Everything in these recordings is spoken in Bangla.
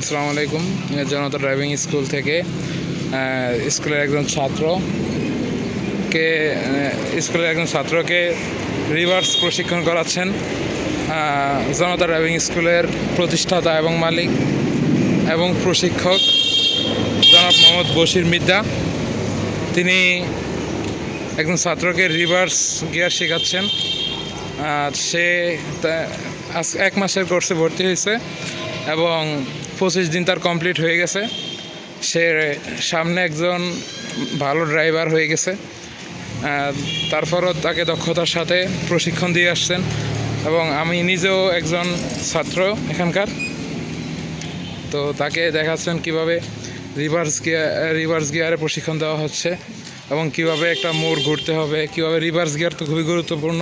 আসসালামু আলাইকুম। জনতা ড্রাইভিং স্কুল থেকে স্কুলের একজন ছাত্রকে স্কুলের একজন ছাত্রকে রিভার্স প্রশিক্ষণ করাচ্ছেন। জনতা ড্রাইভিং স্কুলের প্রতিষ্ঠাতা এবং মালিক এবং প্রশিক্ষক জনাব মোহাম্মদ বশির মিদ্দা। তিনি একজন ছাত্রকে রিভার্স গিয়ার শেখাচ্ছেন। সে এক মাসের কোর্সে ভর্তি হয়েছে এবং পঁচিশ দিন তার কমপ্লিট হয়ে গেছে। সে সামনে একজন ভালো ড্রাইভার হয়ে গেছে। তারপরও তাকে দক্ষতার সাথে প্রশিক্ষণ দিয়ে আসছেন এবং আমি নিজেও একজন ছাত্র এখানকার। তো তাকে দেখাচ্ছেন কীভাবে রিভার্স গিয়ার রিভার্স গিয়ারে প্রশিক্ষণ দেওয়া হচ্ছে এবং কীভাবে একটা মোড় ঘুরতে হবে, কীভাবে রিভার্স গিয়ার তো খুবই গুরুত্বপূর্ণ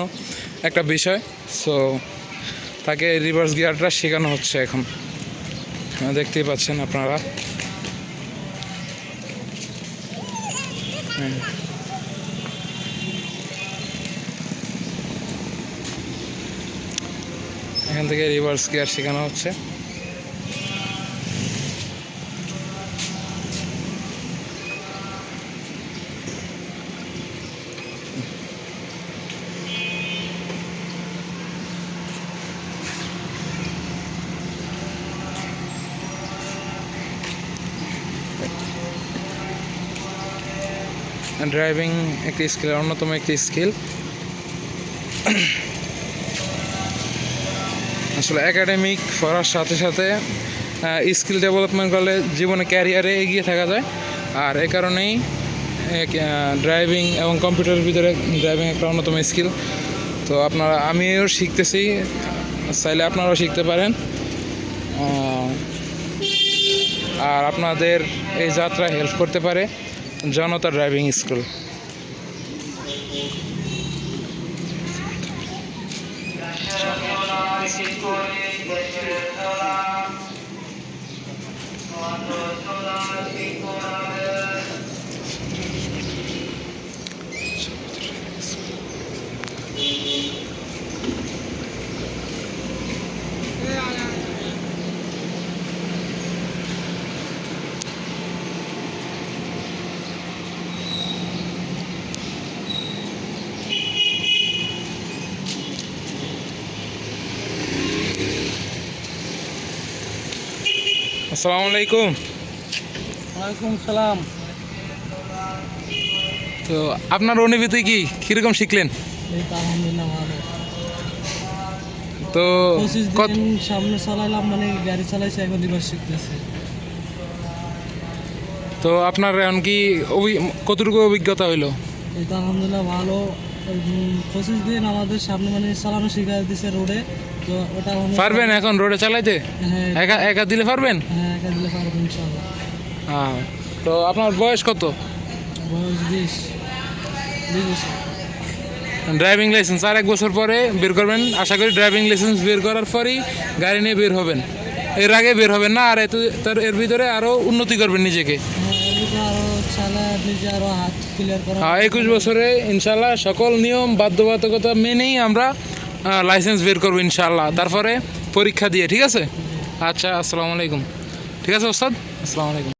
একটা বিষয়। সো তাকে রিভার্স গিয়ারটা শেখানো হচ্ছে এখন। দেখতেই পাচ্ছেন আপনারা হ্যাঁ। এখান থেকে রিভার্স গিয়ার শেখানো হচ্ছে ড্রাইভিং একটি স্কিল অন্যতম একটি স্কিল আসলে একাডেমিক পড়ার সাথে সাথে স্কিল ডেভেলপমেন্ট করলে জীবনে ক্যারিয়ারে এগিয়ে থাকা যায়। আর এ কারণেই ড্রাইভিং এবং কম্পিউটারের ভিতরে ড্রাইভিং একটা অন্যতম স্কিল তো আপনারা, আমিও শিখতেছি, চাইলে আপনারাও শিখতে পারেন। আর আপনাদের এই যাত্রা হেল্প করতে পারে। জনতা ড্রাইভিং স্কুল আসসালামু আলাইকুম। ওয়ালাইকুম সালাম। তো আপনার অনুভূতি কি? কীরকম শিখলেন? এই তো সামনে চালাইলাম মানে গাড়ি চালাইছি এখন দিবার শিখতেছি। তো আপনার এখন কি কতটুকু অভিজ্ঞতা হইল? এই তো আলহামদুলিল্লাহ ভালো। পঁচিশ দিন আমাদের সামনে মানে চালানো শিখাই দিছে রোডে। তো ওটা পারবেন এখন রোডে চালাইতে? হ্যাঁ। একা একা দিলে পারবেন? হ্যাঁ একা দিলে পারব ইনশাল্লাহ হ্যাঁ তো আপনার বয়স কত? বয়স বিশ। বিশ বছর। ড্রাইভিং লাইসেন্স আর এক বছর পরে বের করবেন। আশা করি ড্রাইভিং লাইসেন্স বের করার পরেই গাড়ি নিয়ে বের হবেন। এর আগে বের হবেন না আর এত তার এর ভিতরে আরও উন্নতি করবেন নিজেকে। হ্যাঁ একুশ বছরে ইনশাল্লাহ সকল নিয়ম বাধ্যবাধকতা মেনেই আমরা লাইসেন্স বের করব ইনশাল্লাহ তারপরে পরীক্ষা দিয়ে, ঠিক আছে? আচ্ছা আসসালামু আলাইকুম। ঠিক আছে, ওস্তাদ? আসসালামু আলাইকুম।